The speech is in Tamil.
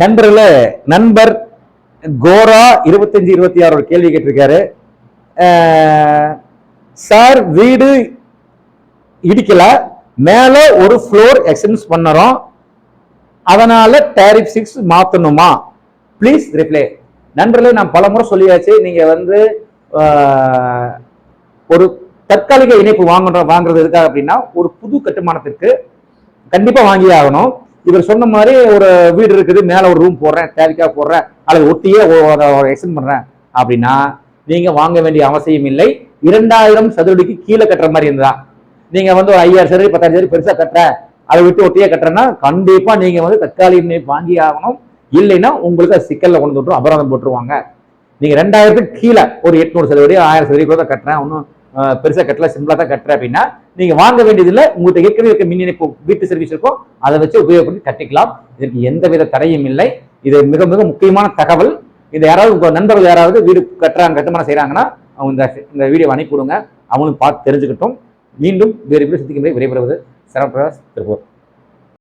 நண்பர்களே நண்பர் கோரா இருபத்தஞ்சு இருபத்தி ஆறு ஒரு கேள்வி கேட்டிருக்காரு. சார் வீடு இடிக்கல. மேல ஒரு ஃப்ளோர் எக்ஸ்டென்ஸ் பண்ணறோம். அதனால டேரிஃப் சிக்ஸ் மாத்தணுமா? ப்ளீஸ் ரிப்ளை நண்பர்களே நான் பலமுறை சொல்லியாச்சு. நீங்க வந்து ஒரு தற்காலிக இணைப்பு வாங்குறோம் வாங்குறது எதுக்காக அப்படின்னா ஒரு புது கட்டுமானத்திற்கு கண்டிப்பா வாங்கி ஆகணும். இவர் சொன்ன மாதிரி ஒரு வீடு இருக்குது மேலே ஒரு ரூம் போடுறேன் தேவைக்காக போடுறேன் அல்லது ஒட்டியே எக்ஸ்டெண்ட் பண்ணுறேன் அப்படின்னா நீங்கள் வாங்க வேண்டிய அவசியம் இல்லை. இரண்டாயிரம் சதுரடிக்கு கீழே கட்டுற மாதிரி இருந்தா நீங்கள் வந்து ஒரு ஐயாயிரம் சதுரடி பத்தாயிரம் சதுரடி பெருசாக கட்டுறேன் அதை விட்டு ஒட்டியே கட்டுறேன்னா கண்டிப்பாக நீங்கள் வந்து தற்காலிக வாங்கி ஆகணும். இல்லைன்னா உங்களுக்கு அது சிக்கலில் கொண்டு விட்டுரும் அபராதம் போட்டுருவாங்க. நீங்கள் ரெண்டாயிரத்துக்கு கீழே ஒரு எட்நூறு சதுரடி ஆயிரம் சதுரடி கூட தான் கட்டுறேன் ஒன்றும் பெருசாக கட்டல சிம்பிளாக தான் கட்டுறேன் அப்படின்னா நீங்க வாங்க வேண்டியதில்லை உங்கள்கிட்ட ஏற்கனவே இருக்க மின் இணைப்பு வீட்டு சர்வீஸ் இருக்கும். அதை வச்சு உபயோகப்படுத்தி கட்டிக்கலாம். இதற்கு எந்தவித தடையும் இல்லை. இது மிக மிக முக்கியமான தகவல். இது யாராவது உங்க நண்பர்கள் யாராவது வீடு கட்டுறாங்க கட்டுமானம் செய்கிறாங்கன்னா அவங்க இந்த இந்த வீடியோ அனுப்பிவிடுங்க. அவங்களும் பார்த்து தெரிஞ்சுக்கிட்டோம். மீண்டும் வேறு வீடு சந்திக்கும் வரை விரைவுறது பிரகாஷ் திருப்பூர்.